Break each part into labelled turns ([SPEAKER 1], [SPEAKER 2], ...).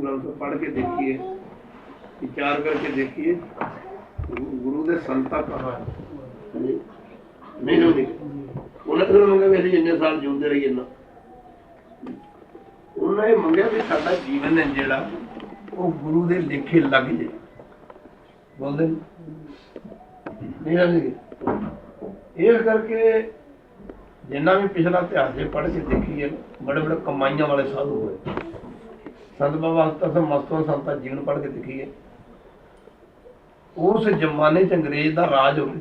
[SPEAKER 1] ਗੁਰੂ ਗ੍ਰੰਥ ਪੜ੍ਹ ਕੇ ਦੇਖੀਏ, ਵਿਚਾਰ ਕਰਕੇ ਦੇਖੀਏ, ਗੁਰੂ- ਦੇ ਸੰਤਾ ਕਹਾ ਨਹੀਂ ਨਹੀਂ ਉਹਨਾਂ ਨੇ ਮੰਗਿਆ ਵੀ ਅਸੀਂ ਇੰਨੇ ਸਾਲ ਜਿਉਂਦੇ ਰਹੀਏ ਨਾ। ਉਹਨਾਂ ਇਹ ਮੰਗਿਆ ਵੀ ਸਾਡਾ ਜੀਵਨ ਹੈ ਜਿਹੜਾ, ਉਹ ਗੁਰੂ ਦੇ ਲੇਖੇ ਲੱਗ ਜੇ। ਬੋਲਦੇ ਨਹੀਂ ਇਹ ਕਰਕੇ ਜਿੰਨਾ ਵੀ ਪਿਛਲਾ ਇਤਿਹਾਸ ਜੇ ਪੜ੍ਹ ਕੇ ਦੇਖੀਏ ਬੜੇ ਬੜੇ ਕਮਾਈਆਂ ਵਾਲੇ ਸਾਧੂ ਹੋਏ। ਸੰਤ ਬਾਬਾ ਹਸਤਾ ਸਿੰਘ ਮਸਤੋਂ ਸੰਤਾਂ ਜੀਵਨ ਪੜ੍ਹ ਕੇ ਦੇਖੀਏ ਉਸ ਜ਼ਮਾਨੇ 'ਚ ਅੰਗਰੇਜ਼ ਦਾ ਰਾਜ ਹੋਵੇ,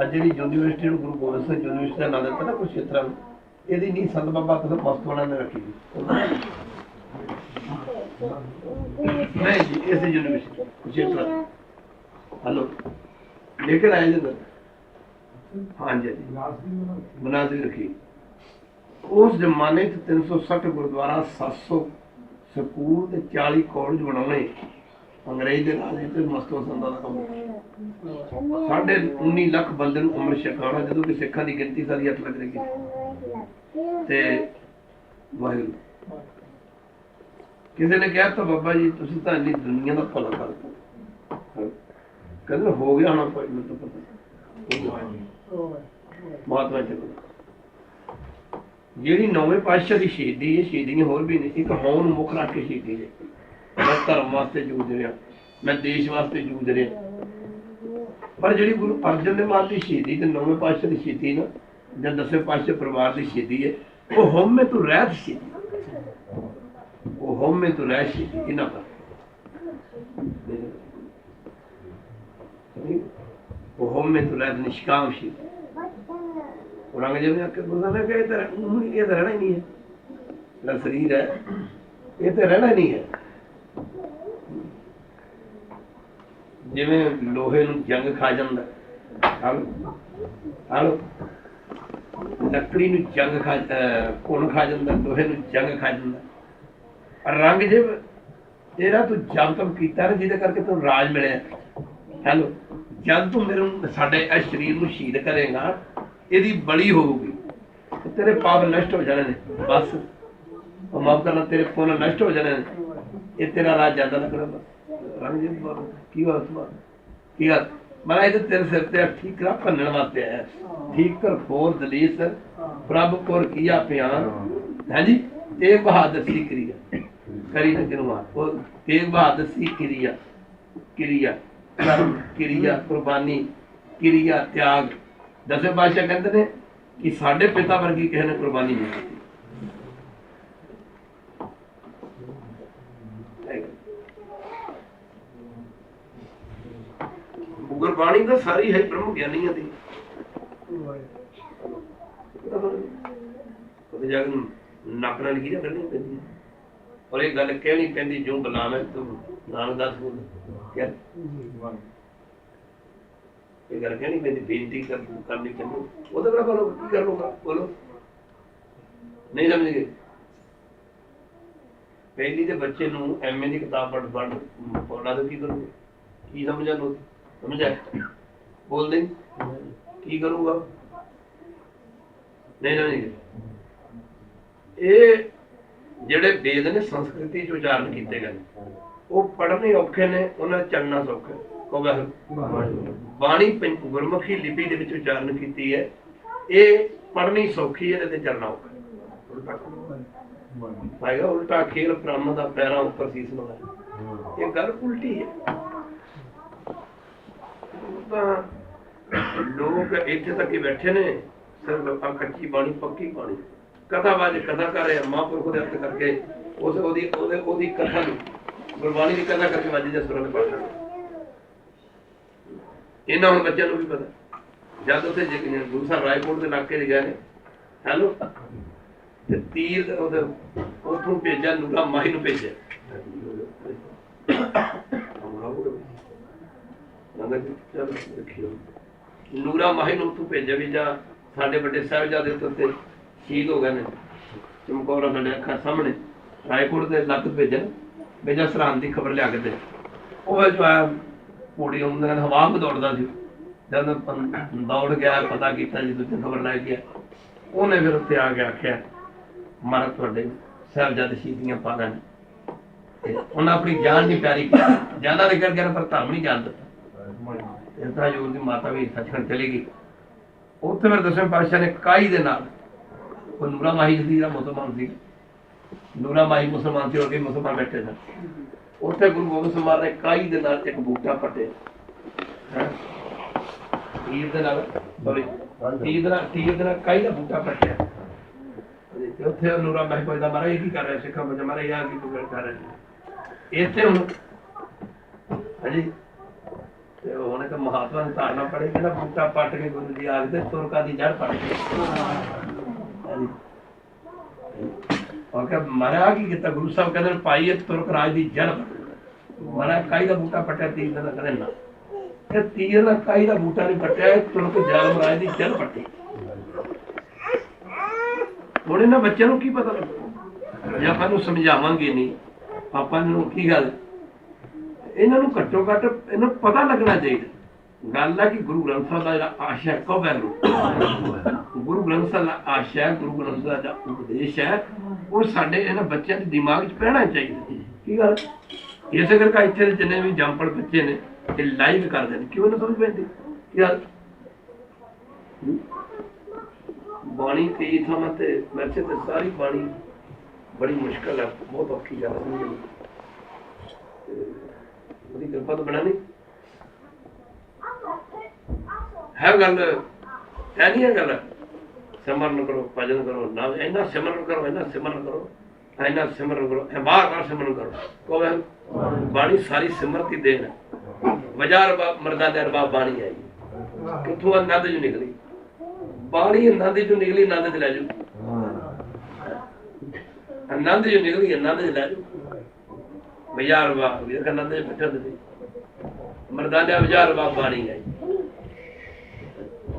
[SPEAKER 1] ਅੱਜ ਜਿਹੜੀ ਯੂਨੀਵਰਸਿਟੀ ਨੂੰ ਗੁਰੂ ਗੋਬਿੰਦ ਸਿੰਘ ਯੂਨੀਵਰਸਿਟੀ ਦਾ ਨਾਂ ਦਿੱਤਾ ਨਾ ਕੁਛ ਖੇਤਰਾਂ ਇਹਦੀ ਨਹੀਂ ਸੰਤ ਬਾਬਾ ਹਸਤਾ ਸਿੰਘ ਮਸਤੋਂ ਨੇ ਰੱਖੀ ਨਹੀਂ ਜੀ, ਇਸ ਯੂਨੀਵਰਸਿਟੀ ਕੁਸ਼ੇਤਰ ਹਲੋ, ਲੇਕਿਨ ਆਏ ਜਦ? ਹਾਂਜੀ ਜੀ ਰੱਖੀ। ਉਸ ਜ਼ਮਾਨੇ 'ਚ 360 ਗੁਰਦੁਆਰਾ 700 ਸਕੂਲ ਤੇ 40 ਕਾਲਜ ਬਣਾਉਣੇ। ਅੰਗਰੇਜ਼ ਦੇ ਰਾਜ ਵਿੱਚ ਮਸਤੋ ਸੰਦਾ ਦਾ ਕੰਮ ਸਾਡੇ 19 ਲੱਖ ਬੰਦੇ ਨੂੰ ਉਮਰ ਛਕਾਉਣਾ ਜਦੋਂ ਕਿ ਸਿੱਖਾਂ ਦੀ ਗਿਣਤੀ ਸਾਰੀ 8 ਲੱਖ ਰਹੀ ਤੇ ਵਾਹਿਗੁਰੂ। ਕਿਸੇ ਨੇ ਕਿਹਾ ਤਾਂ ਬਾਬਾ ਜੀ ਤੁਸੀਂ ਤਾਂ ਇੰਨੀ ਦੁਨੀਆ ਦਾ ਭਲਾ ਕਰਦੇ ਕਹਿੰਦੇ ਹੋ ਗਿਆ ਹੋਣਾ ਭਾਈ ਮੈਨੂੰ ਤਾਂ ਪਤਾ। ਮਹਾਤਮਾ ਜੀ ਜਿਹੜੀ ਨੌਵੇਂ ਪਾਤਸ਼ਾਹ ਦੀ ਸ਼ਹੀਦੀ ਹੈ ਸ਼ਹੀਦੀਆਂ ਹੋਰ ਵੀ ਨੇ ਇੱਕ ਹੌਨ ਨੂੰ ਮੁੱਖ ਰੱਖ ਕੇ ਸ਼ਹੀਦੀ ਹੈ। ਮੈਂ ਧਰਮ ਵਾਸਤੇ ਜੂਝ ਰਿਹਾ, ਮੈਂ ਦੇਸ਼ ਵਾਸਤੇ ਜੂਝ ਰਿਹਾ। ਪਰ ਜਿਹੜੀ ਗੁਰੂ ਅਰਜਨ ਦੇਵ ਮਹਾਰਾਜ ਦੀ ਸ਼ਹੀਦੀ ਤੇ ਨੌਵੇਂ ਪਾਤਸ਼ਾਹ ਦੀ ਸ਼ਹੀਦੀ ਨਾ, ਜਾਂ ਦਸਵੇਂ ਪਾਤਸ਼ਾਹ ਪਰਿਵਾਰ ਦੀ ਸ਼ਹੀਦੀ ਹੈ, ਉਹ ਹਉਮੈ ਤੋਂ ਰਹਿਤ ਸ਼ਹੀਦੀ ਉਹ ਹਉਮੈ ਤੋਂ ਰਹਿਤ ਸ਼ਹੀਦੀ ਇਹਨਾਂ ਦਾ। ਉਹ ਹਉਮੈ ਤੋਂ ਰਹਿਤ ਨਿਸ਼ਕਾਮ ਸ਼ਹੀਦੀ ਔਰੰਗਜ਼ੇਬ ਨੇ ਆਖਿਆ ਗੁਰੂ ਸਾਹਿਬ ਨੇ ਕਿਹਾ ਇਹ ਤਾਂ ਇਹ ਤਾਂ ਰਹਿਣਾ ਹੀ ਨਹੀਂ ਹੈ। ਜਿਹੜਾ ਸਰੀਰ ਹੈ। ਇਹ ਤਾਂ ਰਹਿਣਾ ਨਹੀਂ ਹੈ। ਜਿਵੇਂ ਲੋਹੇ ਨੂੰ ਜੰਗ ਖਾ ਜਾਂਦਾ। Hello hello. ਲੱਕੜੀ ਨੂੰ ਜੰਗ ਖਾ, ਅਹ ਖਾ ਜਾਂਦਾ, ਲੋਹੇ ਨੂੰ ਜੰਗ ਖਾ ਜਾਂਦਾ। ਰੰਗਜੇਬ ਤੇਰਾ ਤੂੰ ਜੰਗ ਤਮ ਕੀਤਾ ਨਾ, ਜਿਹਦੇ ਕਰਕੇ ਤੈਨੂੰ ਰਾਜ ਮਿਲਿਆ। ਹੈਲੋ, ਜਦ ਤੂੰ ਮੇਰੇ ਸਾਡੇ ਇਸ ਸਰੀਰ ਨੂੰ ਸ਼ਹੀਦ ਕਰੇਗਾ ਇਹਦੀ ਬਲੀ ਹੋਊਗੀ ਤੇਰੇ ਪਾਪ ਨਸ਼ਟ ਹੋ ਜਾਣੇ ਨੇ, ਬਸ। ਉਹ ਮਾਫ ਕਰਨਾ, ਤੇਰੇ ਪੁੰਨ ਨਸ਼ਟ ਹੋ ਜਾਣੇ ਨੇ। ਇਹ ਤੇਰਾ ਰਾਜ ਜਾਂਦਾ ਲੱਗਣਾ ਬਸ। ਰੰਗ ਜੀ ਕੀ ਹੋਇਆ ਤੁਮਾ ਕੀ ਗੱਲ? ਮੈਂ ਇਹ ਤੇਰੇ ਸਿਰ ਤੇ ਠੀਕ ਕਰਾ ਭੰਨਣ ਵਾਸਤੇ ਆਇਆ। ਠੀਕ ਕਰ, ਖੋਰ ਦਲੀਸ। ਪ੍ਰਭ ਕੋਰ ਕੀਆ ਪਿਆਨ। ਹਾਂਜੀ ਤੇਗ ਬਹਾਦਰ ਸੀ ਕਰੀਆ। ਕਰੀ ਨਾ ਕਿਰਮਾ ਉਹ ਤੇਗ ਬਹਾਦਰ ਸੀ ਕਿਰਿਆ। ਕਿਰਿਆ। ਕਿਰਿਆ, ਕੁਰਬਾਨੀ, ਕਿਰਿਆ, ਤਿਆਗ। ਦਸਵੇਂ ਪਾਤਸ਼ਾਹ ਕਹਿੰਦੇ ਨੇ ਕਿ ਸਾਡੇ ਪਿਤਾ ਵਰਗੀ ਕਿਸੇ ਨੇ ਕੁਰਬਾਨੀ ਨਹੀਂ ਕੀਤੀ। ਗੁਰਬਾਣੀ ਤਾਂ ਸਾਰੀ ਹੈ ਬ੍ਰਹਮ ਗਿਆਨੀਆਂ ਦੀ ਉਹਦੇ ਜਾ ਕੇ ਨੱਕ ਨਾਲ ਲਿਖੀ ਕਰਨੀ ਪੈਂਦੀ ਔਰ ਇਹ ਗੱਲ ਕਹਿਣੀ ਪੈਂਦੀ, ਜੋ ਗੁਲਾਮ ਹੈ ਤੂੰ ਨਾਮ ਦੱਸ ਬੋਲ ਕਿਆ? ਇਹ ਗੱਲ ਕਹਿਣੀ ਪੈਂਦੀ ਬੇਨਤੀ ਕਰ ਕਰਨੀ ਪੈਂਦੀ ਉਹਦੇ ਕੋਲ ਬੋਲੋ ਕੀ ਕਰ ਲੂਗਾ ਬੋਲੋ। ਨਹੀਂ ਸਮਝ ਗਏ? ਪਹਿਲੀ ਦੇ ਬੱਚੇ ਨੂੰ ਐਮਏ ਦੀ ਕਿਤਾਬ ਪੜ੍ਹ ਪੜ੍ਹ ਪੜ੍ਹਨਾ ਤਾਂ ਕੀ ਕਰੂਗਾ? ਕੀ ਸਮਝਾ ਲੋ ਸਮਝਿਆ? ਬੋਲਦੇ ਨੀ? ਕੀ ਕਰੂਗਾ? ਨਹੀਂ ਸਮਝ ਗਏ? ਇਹ ਜਿਹੜੇ ਵੇਦ ਨੇ ਸੰਸਕ੍ਰਿਤੀ ਚ ਉਚਾਰਨ ਕੀਤੇ ਗਏ ਨੇ, ਉਹ ਪੜ੍ਹਨੇ ਔਖੇ ਨੇ ਉਹਨਾਂ ਦਾ ਚੱਲਣਾ ਸੌਖਾ ਹੈ। ਕਹੋ ਬਾਣੀ ਗੁਰਮੁਖੀ ਲਿਪੀ ਦੇ ਵਿੱਚ ਉਚਾਰਨ ਕੀਤੀ ਹੈ। ਇਹ ਪੜ੍ਹਨੀ ਸੌਖੀ ਹੈ ਤੇ ਚੱਲਣਾ ਔਖਾ ਹੈ। ਉਲਟਾ ਖੇਲ ਬ੍ਰਹਮ ਦਾ ਪੈਰਾਂ ਉੱਪਰ ਸੀਸ ਲਗਾਇਆ ਇਹ ਗੱਲ ਉਲਟੀ ਹੈ। ਤਾਂ ਲੋਕ ਇੱਥੇ ਤੱਕ ਹੀ ਬੈਠੇ ਨੇ, ਸਿਰਫ ਆ ਕੱਚੀ ਬਾਣੀ, ਪੱਕੀ ਬਾਣੀ। ਕਥਾ ਬਾਜ ਕਥਾ ਕਰ ਰਿਹਾ, ਮਹਾਂਪੁਰਖ ਦੇ ਅਰਥ ਕਰਕੇ, ਉਸ ਉਹਦੀ ਉਹਦੀ ਕਥਾ ਨੂੰ ਗੁਰਬਾਣੀ ਦੀ ਕਥਾ ਕਰਕੇ ਵਾਜੀ ਦੇ ਸੁਰਾਂ ਦੇ ਪੜ੍ਹਨਾ ਇਹਨਾਂ ਹੁਣ ਬੱਚਿਆਂ ਨੂੰ ਵੀ ਪਤਾ। ਜਦ ਉੱਥੇ ਗੁਰੂ ਸਾਹਿਬ ਰਾਏਕੋਟ ਦੇ ਇਲਾਕੇ 'ਚ ਗਏ ਨੇ, ਹੈਲੋ? ਤੇ ਤੀਰ ਉਹਦੇ ਉਥੋਂ ਭੇਜਿਆ ਨੂਰਾ ਮਾਹੀ ਨੂੰ ਭੇਜਿਆ। ਨੂਰਾ ਮਾਹੀ ਨੂੰ ਤੂੰ ਭੇਜਿਆ ਵੀ ਜਾ ਸਾਡੇ ਵੱਡੇ ਸਾਹਿਬਜ਼ਾਦੇ ਤੋਂ ਸ਼ਹੀਦ ਹੋ ਗਏ ਨੇ। ਚਮਕੌਰਾ ਸਾਡੇ ਅੱਖਾਂ ਸਾਹਮਣੇ ਰਾਏਕੋਟ ਦੇ ਲੱਤ ਭੇਜਿਆ। ਭੇਜਾ ਸਰਹੰਦ ਦੀ ਖਬਰ ਲਿਆ ਕੇ ਦੇ। ਉਹ ਜੋ ਆਇਆ ਉਹਨਾਂ ਨੇ ਹਵਾ ਵਿੱਚ ਦੌੜਦਾ ਸੀ। ਜਦ ਦੌੜ ਗਿਆ, ਪਤਾ ਕੀਤਾ ਜੀ, ਦੂਜੀ ਖਬਰ ਲੈ ਗਿਆ ਉਹਨੇ ਫਿਰ ਉੱਤੇ ਆ ਕੇ ਆਖਿਆ, ਮਾਰਾ ਤੁਹਾਡੇ ਸਾਹਿਬਜ਼ਾਦੇ ਸ਼ਹੀਦੀਆਂ ਪਾ ਲੈਣ ਉਹਨਾਂ ਆਪਣੀ ਜਾਨ ਨਹੀਂ ਪਿਆਰੀ ਕੀਤੀ। ਜਾਨਾਂ ਦੇ ਕਰਕੇ ਪਰ ਧਰਮ ਨਹੀਂ ਜਾਣ ਦਿੱਤਾ ਇਸ ਤਰ੍ਹਾਂ ਜੋਰ ਦੀ ਮਾਤਾ ਵੀ ਸੱਚਖੰਡ ਚਲੀ ਗਈ। ਉੱਥੇ ਫਿਰ ਦਸਵੇਂ ਪਾਤਸ਼ਾਹ ਨੇ ਕਾਈ ਦੇ ਨਾਲ, ਉਹ ਨੂਰਾ ਮਾਹੀ ਜੀ ਦਾ ਮੁਸਲਮਾਨ ਸੀ। ਨੂਰਾ ਮਾਹੀ ਮੁਸਲਮਾਨ ਸੀ, ਹੋਰ ਕਈ ਮੁਸਲਮਾਨ ਬੈਠੇ ਸਨ। ਉੱਥੇ ਗੁਰੂ ਗੋਬਿੰਦ ਸਿੰਘ ਮਹਾਰਾਜ ਨੇ ਕਾਈ ਦੇ ਨਾਲ ਇੱਕ ਬੂਟਾ ਪੱਟਿਆ। ਤੀਰ ਦੇ ਨਾਲ ਸੌਰੀ ਤੀਰ ਦੇ ਨਾਲ ਤੀਰ ਦੇ ਨਾਲ ਕਾਈ ਦਾ ਬੂਟਾ ਪੱਟਿਆ। ਤੇ ਉੱਥੇ ਨੂਰਾ ਮਾਹੀ ਪੁੱਛਦਾ ਮਹਾਰਾਜ ਇਹ ਕੀ ਕਰ ਰਿਹਾ ਸਿੱਖਾਂ ਵਿੱਚ ਮਹਾਰਾਜ ਯਾਰ ਕੀ ਤੂੰ ਕਰ ਰਿਹਾ ਇੱਥੇ ਹੁਣ ਹਾਂਜੀ ਤੇ ਉਹਨੇ ਤਾਂ ਮਹਾਤਮਾ ਨੇ ਧਾਰਨਾ ਪੜੇ ਕਿ ਨਾ ਬੂਟਾ ਪੱਟ ਕੇ ਗੁਰੂ ਜੀ ਆਖਦੇ ਤੁਰਕਾ ਦੀ ਜੜ ਪੜ ਕੇ। ਹਾਂਜੀ। ਉਹ ਕਿ ਮਰਾ ਕੀ ਕੀਤਾ ਗੁਰੂ ਸਾਹਿਬ ਕਹਿੰਦੇ ਭਾਈ ਇਹ ਤੁਰਕ ਰਾਜ ਦੀ ਜੜ ਮਰਾ ਕਾਈ ਦਾ ਬੂਟਾ ਪੱਟਿਆ ਤੀਰ ਦਾ ਕਹਿੰਦੇ ਨਾ ਇਹ ਤੀਰ ਦਾ ਕਾਈ ਦਾ ਬੂਟਾ ਨਹੀਂ ਪੱਟਿਆ ਤੁਰਕ ਜਾਲਮ ਰਾਜ ਦੀ ਜੜ ਪੱਟੀ ਹੁਣ ਇਹਨਾਂ ਬੱਚਿਆਂ ਨੂੰ ਕੀ ਪਤਾ ਲੱਗੂ ਜੇ ਆਪਾਂ ਨੂੰ ਸਮਝਾਵਾਂਗੇ ਨਹੀਂ ਆਪਾਂ ਨੂੰ ਕੀ ਗੱਲ ਇਹਨਾਂ ਨੂੰ ਘੱਟੋ ਘੱਟ ਇਹਨਾਂ ਨੂੰ ਪਤਾ ਲੱਗਣਾ ਚਾਹੀਦਾ ਗੱਲ ਹੈ ਕਿ ਗੁਰੂ ਗ੍ਰੰਥ ਸਾਹਿਬ ਦਾ ਜਿਹੜਾ ਆਸ਼ਾ ਕਬ ਹੈ ਗੁਰੂ ਗ੍ਰੰਥ ਸਾਹਿਬ ਦਾ ਆਸ਼ਾ ਗੁਰੂ ਗ੍ਰੰਥ ਸਾਹਿਬ ਦਾ ਉਪਦੇਸ਼ ਹੈ ਉਹ ਸਾਡੇ ਇਹਨਾਂ ਬੱਚਿਆਂ ਦੇ ਦਿਮਾਗ 'ਚ ਪੈਣਾ ਚਾਹੀਦਾ। ਕੀ ਗੱਲ? ਇਸੇ ਕਰਕੇ ਇੱਥੇ ਦੇ ਜਿੰਨੇ ਵੀ ਜੰਪੜ ਬੱਚੇ ਨੇ ਇਹ ਲਾਈਵ ਕਰਦੇ ਨੇ। ਕਿਉਂ ਨਾ ਸਮਝ ਪੈਂਦੀ ਕੀ ਗੱਲ? ਬਾਣੀ ਕਈ ਥਾਵਾਂ ਤੇ ਵੈਸੇ ਤੇ ਸਾਰੀ ਬਾਣੀ ਬੜੀ ਮੁਸ਼ਕਲ ਹੈ ਬਹੁਤ ਔਖੀ ਗੱਲ ਹੈ ਉਹਦੀ ਕਿਰਪਾ ਤੋਂ ਬਣਾ ਨਹੀਂ ਹੈ ਗੱਲ? ਹੈ ਨਹੀਂ ਹੈ ਗੱਲ? ਸਿਮਰਨ ਕਰੋ, ਭਜਨ ਕਰੋ ਨਾ ਇੰਨਾ ਸਿਮਰਨ ਕਰੋ, ਇੰਨਾ ਸਿਮਰਨ ਕਰੋ, ਇੰਨਾ ਸਿਮਰਨ ਕਰੋ, ਇਹ ਬਾਰ ਬਾਰ ਸਿਮਰਨ ਕਰੋ। ਕੋਵੇਂ ਬਾਣੀ ਸਾਰੀ ਸਿਮਰਤ ਦੇਣ। ਵਜਾਰ ਮਰਦਾਂ ਦੇ ਅਰਬਾਬ ਬਾਣੀ ਆਈ ਕਿੱਥੋਂ ਆਨੰਦ ਜੋ ਨਿਕਲੀ? ਬਾਣੀ ਆਨੰਦ ਜੋ ਨਿਕਲੀ ਆਨੰਦ ਚ ਲੈ ਜਾਓ। ਆਨੰਦ ਜੋ ਨਿਕਲੀ ਆਨੰਦ ਚ ਲੈ ਜਾਓ। ਵਜਾਰ ਵਾ ਵੀ ਆਨੰਦ ਚ ਬੈਠੇ ਹੁੰਦੇ ਮਰਦਾਂ ਦੇ ਵਜਾਰ ਵਾ ਬਾਣੀ ਆਈ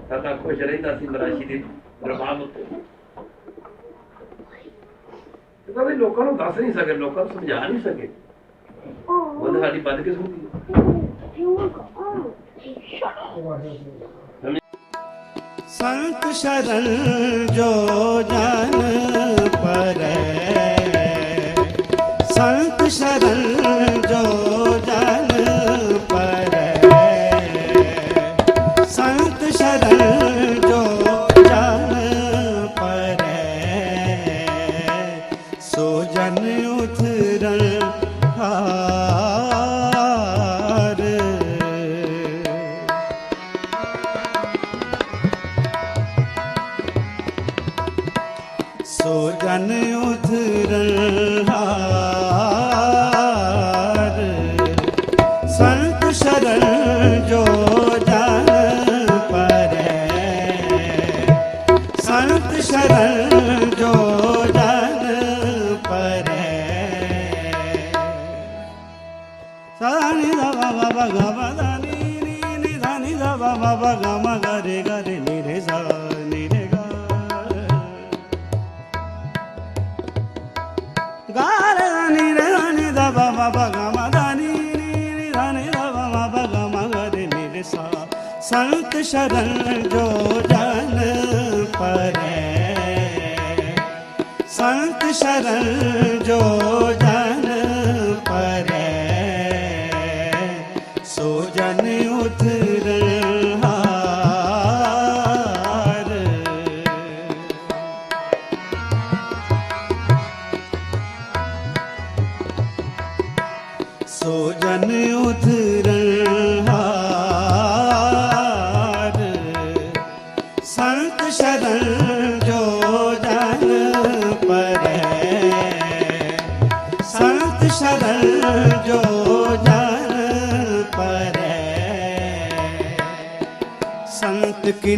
[SPEAKER 1] ਸਾਡਾ ਖੁਸ਼ ਰਹਿੰਦਾ ਸੀ, ਮਰਾਸ਼ੀ ਦੀ ਰਮਾਨ ਉੱਤੇ ਤਾਂ ਲੋਕਾਂ ਨੂੰ ਦੱਸ ਨਹੀਂ ਸਕੇ ਲੋਕਾਂ ਨੂੰ ਸਮਝਾ ਨਹੀਂ ਸਕੇ। ਉਹ ਸਾਡੀ
[SPEAKER 2] ਬਦਕਿਸਮਤੀ ਸੰਤ ਸ਼ਰਨ ਜੋ ਜਨ ਪਰੇ। ਸੰਤ ਸ਼ਰਨ ਜੋ ਸੰਤ ਸ਼ਰਨ ਜੋ ਜਨ ਪਰੈ ਸੰਤ ਸ਼ਰਨ ਜੋ ਜਨ ਸੰਤ ਕੀ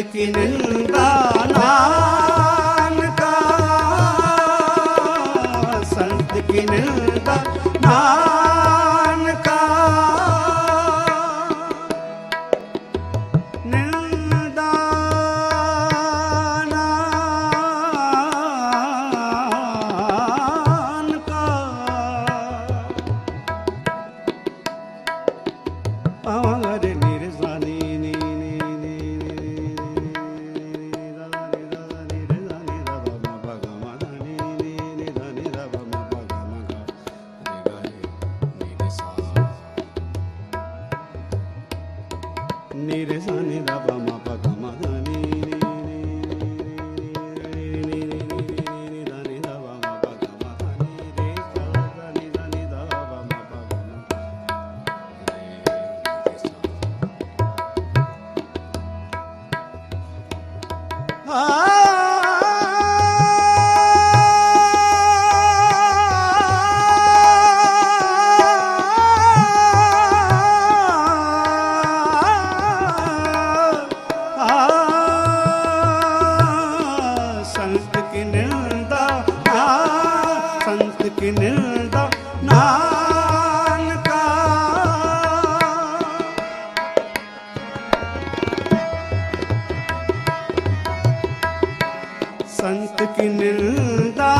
[SPEAKER 2] பதுக்கி நின்றானா? నిరసని రమ పగమదని ਸਤ ਕੀ ਨਿੰਦਾ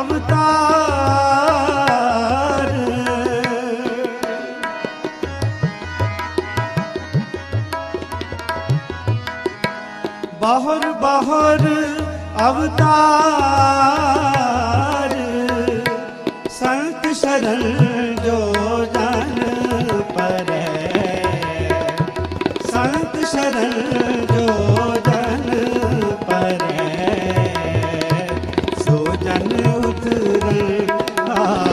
[SPEAKER 2] ਅਵਤਾਰ। ਬਹਰ ਬਹਰ ਅਵਤਾਰ। ਸੰਤ ਸ਼ਰਨ